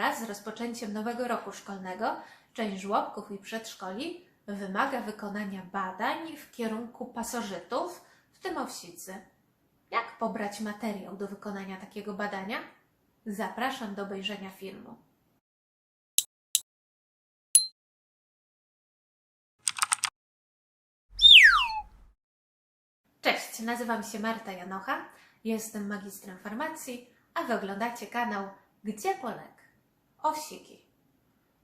Wraz z rozpoczęciem nowego roku szkolnego część żłobków i przedszkoli wymaga wykonania badań w kierunku pasożytów, w tym owsicy. Jak pobrać materiał do wykonania takiego badania? Zapraszam do obejrzenia filmu. Cześć, nazywam się Marta Janocha, jestem magistrem farmacji, a Wy oglądacie kanał Gdzie Polek? Owsiki.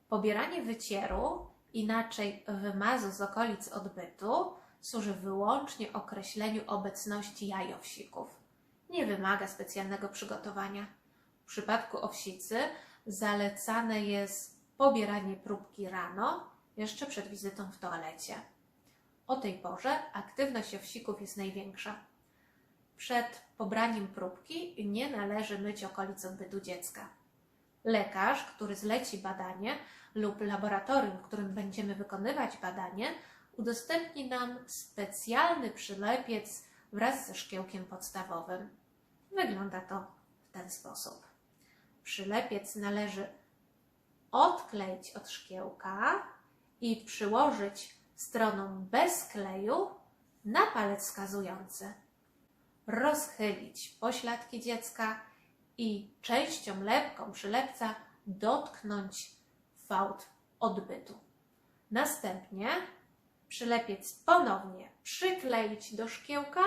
Pobieranie wycieru, inaczej wymazu z okolic odbytu, służy wyłącznie określeniu obecności jaj owsików. Nie wymaga specjalnego przygotowania. W przypadku owsicy zalecane jest pobieranie próbki rano, jeszcze przed wizytą w toalecie. O tej porze aktywność owsików jest największa. Przed pobraniem próbki nie należy myć okolic odbytu dziecka. Lekarz, który zleci badanie lub laboratorium, w którym będziemy wykonywać badanie, udostępni nam specjalny przylepiec wraz ze szkiełkiem podstawowym. Wygląda to w ten sposób. Przylepiec należy odkleić od szkiełka i przyłożyć stroną bez kleju na palec wskazujący. Rozchylić pośladki dziecka i częścią lepką przylepca dotknąć fałd odbytu. Następnie przylepiec ponownie przykleić do szkiełka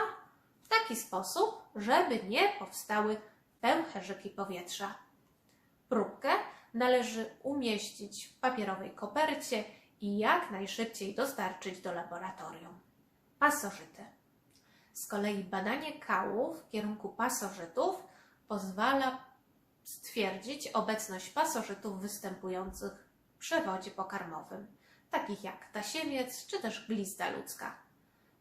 w taki sposób, żeby nie powstały pęcherzyki powietrza. Próbkę należy umieścić w papierowej kopercie i jak najszybciej dostarczyć do laboratorium. Pasożyty. Z kolei badanie kału w kierunku pasożytów pozwala stwierdzić obecność pasożytów występujących w przewodzie pokarmowym, takich jak tasiemiec czy też glizda ludzka.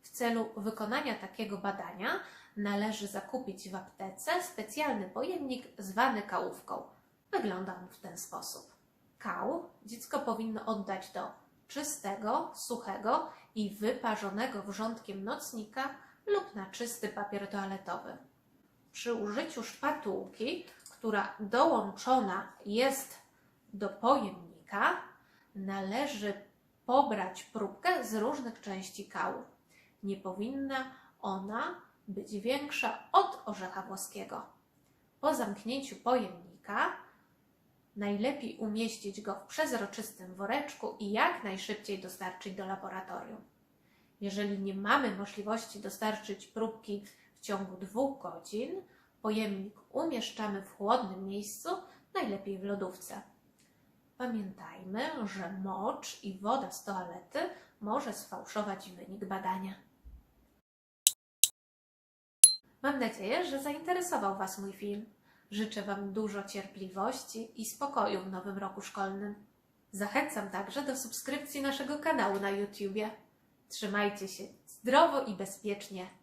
W celu wykonania takiego badania należy zakupić w aptece specjalny pojemnik zwany kałówką. Wygląda on w ten sposób. Kał dziecko powinno oddać do czystego, suchego i wyparzonego wrzątkiem nocnika lub na czysty papier toaletowy. Przy użyciu szpatułki, która dołączona jest do pojemnika, należy pobrać próbkę z różnych części kału. Nie powinna ona być większa od orzecha włoskiego. Po zamknięciu pojemnika najlepiej umieścić go w przezroczystym woreczku i jak najszybciej dostarczyć do laboratorium. Jeżeli nie mamy możliwości dostarczyć próbki w ciągu dwóch godzin, pojemnik umieszczamy w chłodnym miejscu, najlepiej w lodówce. Pamiętajmy, że mocz i woda z toalety może sfałszować wynik badania. Mam nadzieję, że zainteresował Was mój film. Życzę Wam dużo cierpliwości i spokoju w nowym roku szkolnym. Zachęcam także do subskrypcji naszego kanału na YouTubie. Trzymajcie się zdrowo i bezpiecznie.